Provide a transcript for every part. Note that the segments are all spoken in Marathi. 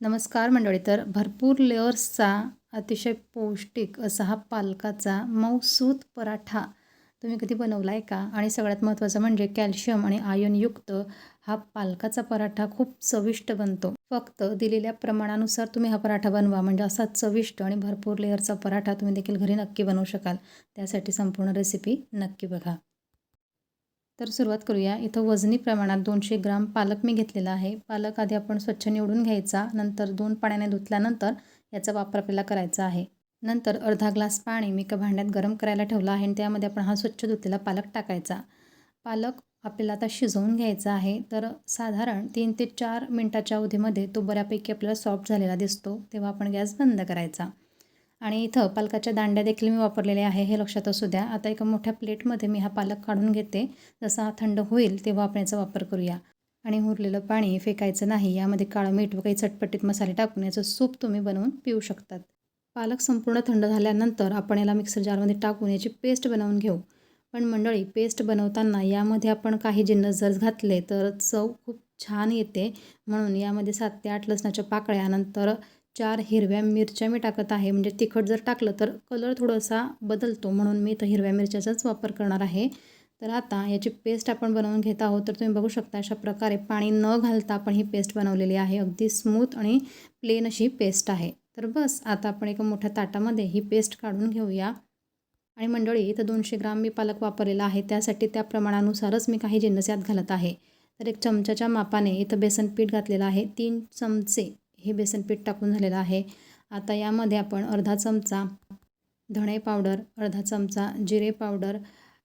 नमस्कार मंडळी तर भरपूर लेअर्सचा अतिशय पौष्टिक असा हा पालकाचा मऊसूत पराठा तुम्ही कधी बनवला आहे का? आणि सगळ्यात महत्त्वाचं म्हणजे कॅल्शियम आणि आयनयुक्त हा पालकाचा पराठा खूप चविष्ट बनतो. फक्त दिलेल्या प्रमाणानुसार तुम्ही हा पराठा बनवा म्हणजे असा चविष्ट आणि भरपूर लेअरचा पराठा तुम्ही देखील घरी नक्की बनवू शकाल. त्यासाठी संपूर्ण रेसिपी नक्की बघा. तर सुरुवात करूया. इथं वजनी प्रमाणात दोनशे ग्राम पालक मी घेतलेला आहे. पालक आधी आपण स्वच्छ निवडून घ्यायचा नंतर दोन पाण्याने धुतल्यानंतर याचा वापर आपल्याला करायचा आहे. नंतर अर्धा ग्लास पाणी मी एका भांड्यात गरम करायला ठेवला आहे आणि त्यामध्ये आपण हा स्वच्छ धुतलेला पालक टाकायचा. पालक आपल्याला आता शिजवून घ्यायचा आहे. तर साधारण तीन ते चार मिनटाच्या अवधीमध्ये तो बऱ्यापैकी आपल्याला सॉफ्ट झालेला दिसतो तेव्हा आपण गॅस बंद करायचा. आणि इथं पालकाच्या दांड्या देखील मी वापरलेल्या आहे हे लक्षात असू द्या. आता एका मोठ्या प्लेटमध्ये मी हा पालक काढून घेते. जसा थंड होईल तेव्हा आपण याचा वापर करूया. आणि उरलेलं पाणी फेकायचं नाही यामध्ये काळं मीठ व काही चटपटीत मसाले टाकून याचं सूप तुम्ही बनवून पिऊ शकतात. पालक संपूर्ण थंड झाल्यानंतर आपण याला मिक्सर जारमध्ये टाकून याची पेस्ट बनवून घेऊ. पण मंडळी पेस्ट बनवताना यामध्ये आपण काही जिन्नस जर घातले तर चव खूप छान येते. म्हणून यामध्ये सात ते आठ लसणाच्या पाकळ्या नंतर चार हिरव्या मिरच्या मी टाकत आहे. म्हणजे तिखट जर टाकलं तर कलर थोडासा बदलतो. म्हणून मी तर हिरव्या मिरच्याचाच वापर करणार आहे. तर आता याची पेस्ट आपण बनवून घेत आहोत. तर तुम्ही बघू शकता अशा प्रकारे पाणी न घालता आपण ही पेस्ट बनवलेली आहे. अगदी स्मूथ आणि प्लेन अशी पेस्ट आहे. तर बस आता आपण एका मोठ्या ताटामध्ये ही पेस्ट काढून घेऊया. आणि मंडळी इथं दोनशे ग्राम मी पालक वापरलेला आहे. त्यासाठी त्या प्रमाणानुसारच मी काही जिन्नस यात घालत आहे. तर एक चमच्याच्या मापाने इथं बेसन पीठ घातलेलं आहे. तीन चमचे हे बेसन पीठ टाकून झालेलं आहे. आता यामध्ये आपण अर्धा चमचा धणे पावडर अर्धा चमचा जिरे पावडर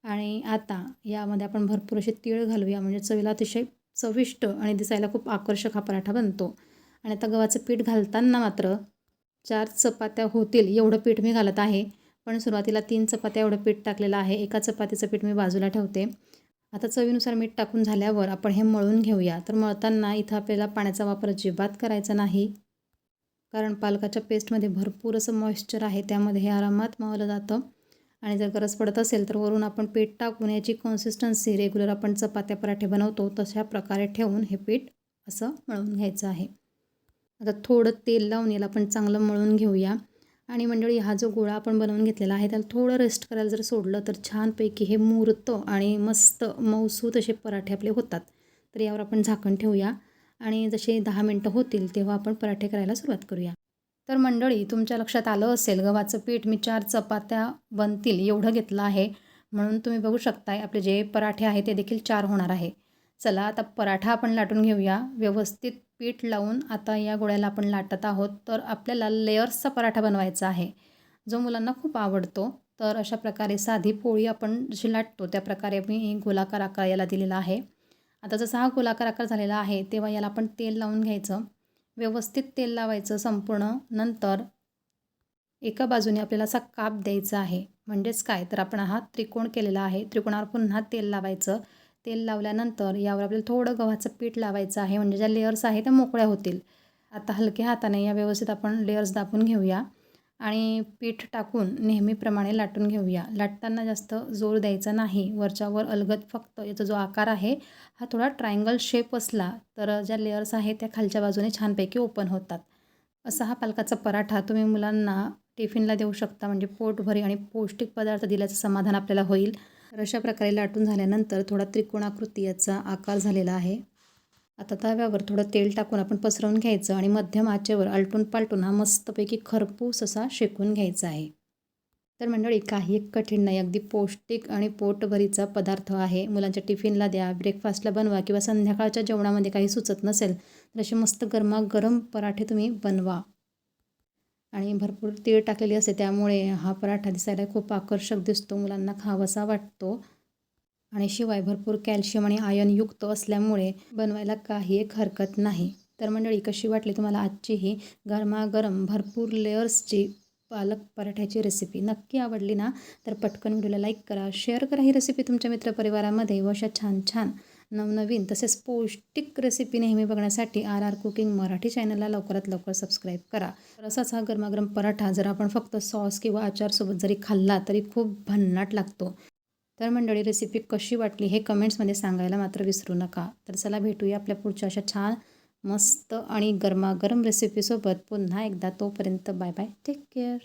आणि आता यामध्ये आपण भरपूर असे तीळ घालूया. म्हणजे चवीला अतिशय चविष्ट आणि दिसायला खूप आकर्षक हा पराठा बनतो. आणि आता गव्हाचं पीठ घालताना मात्र चार चपात्या होतील एवढं पीठ मी घालत आहे. पण सुरुवातीला तीन चपात्या एवढं पीठ टाकलेलं आहे. एका चपातीचं पीठ मी बाजूला ठेवते. आता चवीनुसार मीठ टाकून झाल्यावर आपण हे मळून घेऊया. तर मळताना इथं आपल्याला पाण्याचा वापर अजिबात करायचा नाही. कारण पालकाच्या पेस्टमध्ये भरपूर असं मॉइश्चर आहे त्यामध्ये हे आरामात मळलं जातं. आणि जर गरज पडत असेल तर वरून आपण पीठ टाकून याची कन्सिस्टन्सी रेग्युलर आपण चपात्या पराठे बनवतो तशा प्रकारे ठेवून हे पीठ असं मळून घ्यायचं आहे. आता थोडं तेल लावून याला आपण चांगलं मळून घेऊया. आणि मंडळी हा जो गोळा आपण बनवून घेतलेला आहे त्याला थोडं रेस्ट करायला जर सोडलं तर छानपैकी हे मूर्त आणि मस्त मऊसूत असे पराठे आपले होतात. तर यावर आपण झाकण ठेवूया आणि जसे दहा मिनटं होतील तेव्हा आपण पराठे करायला सुरुवात करूया. तर मंडळी तुमच्या लक्षात आलं असेल गव्हाचं पीठ मी चार चपात्या बनतील एवढं घेतलं आहे. म्हणून तुम्ही बघू शकताय आपले जे पराठे आहे ते देखील चार होणार आहे. चला आता पराठा आपण लाटून घेऊया. व्यवस्थित पीठ लावून आता या गोळ्याला आपण लाटत आहोत. तर आपल्याला लेअर्सचा पराठा बनवायचा आहे. जो मुलांना खूप आवडतो. तर अशा प्रकारे साधी पोळी आपण जशी लाटतो त्या प्रकारे मी गोलाकार आकार याला दिलेला आहे. आता जसा हा गोलाकार आकार झालेला आहे तेव्हा याला आपण तेल लावून घ्यायचं. व्यवस्थित तेल लावायचं संपूर्ण. नंतर एका बाजूने आपल्याला असा काप द्यायचा आहे. म्हणजेच काय? तर आपण हा त्रिकोण केलेला आहे. त्रिकोणावर पुन्हा तेल लावायचं. तेल लावल्यानंतर यावर आपल्याला थोडं गव्हाचं पीठ लावायचं आहे. म्हणजे ज्या लेअर्स आहे त्या मोकळ्या होतील. आता हलक्या हाताने या व्यवस्थित आपण लेअर्स दाबून घेऊया. आणि पीठ टाकून नेहमीप्रमाणे लाटून घेऊया. लाटताना जास्त जोर द्यायचा नाही. वरच्यावर अलगद फक्त याचा जो आकार आहे हा थोडा ट्रायंगल शेप असला तर ज्या लेअर्स आहेत त्या खालच्या बाजूने छानपैकी ओपन होतात. असा हा पालकाचा पराठा तुम्ही मुलांना टिफिनला देऊ शकता. म्हणजे पोटभरी आणि पौष्टिक पदार्थ दिल्याचं समाधान आपल्याला होईल. तर अशा प्रकारे लाटून झाल्यानंतर थोडा त्रिकोणाकृती याचा आकार झालेला आहे. आता तव्यावर थोडं तेल टाकून आपण पसरवून घ्यायचं आणि मध्यम आचेवर आलटून पालटून हा मस्तपैकी खरपूस असा शेकून घ्यायचा आहे. तर मंडळी काही कठीण नाही. अगदी पौष्टिक आणि पोटभरीचा पदार्थ आहे. मुलांच्या टिफिनला द्या ब्रेकफास्टला बनवा किंवा संध्याकाळच्या जेवणामध्ये काही सुचत नसेल तर असे मस्त गरमागरम पराठे तुम्ही बनवा. आणि भरपूर तीळ टाकलेली असते त्यामुळे हा पराठा दिसायला खूप आकर्षक दिसतो मुलांना खावासा वाटतो. आणि शिवाय भरपूर कॅल्शियम आणि आयनयुक्त असल्यामुळे बनवायला काही एक हरकत नाही. तर मंडळी कशी वाटली तुम्हाला आजची ही गरमागरम भरपूर लेअर्सची पालक पराठ्याची रेसिपी नक्की आवडली ना? तर पटकन व्हिडिओला लाईक करा शेअर करा ही रेसिपी तुमच्या मित्रपरिवारामध्ये. व अशा छान छान नवनवीन तसेच पौष्टिक रेसिपी नेहमी बघण्यासाठी आर आर कुकिंग मराठी चॅनलला लवकरात लवकर सबस्क्राईब करा. तर असाच हा गरमागरम पराठा जर आपण फक्त सॉस किंवा आचारसोबत जरी खाल्ला तरी खूप भन्नाट लागतो. तर मंडळी रेसिपी कशी वाटली हे कमेंट्समध्ये सांगायला मात्र विसरू नका. तर चला भेटूया आपल्या पुढच्या अशा छान मस्त आणि गरमागरम रेसिपीसोबत पुन्हा एकदा तोपर्यंत बाय बाय टेक केअर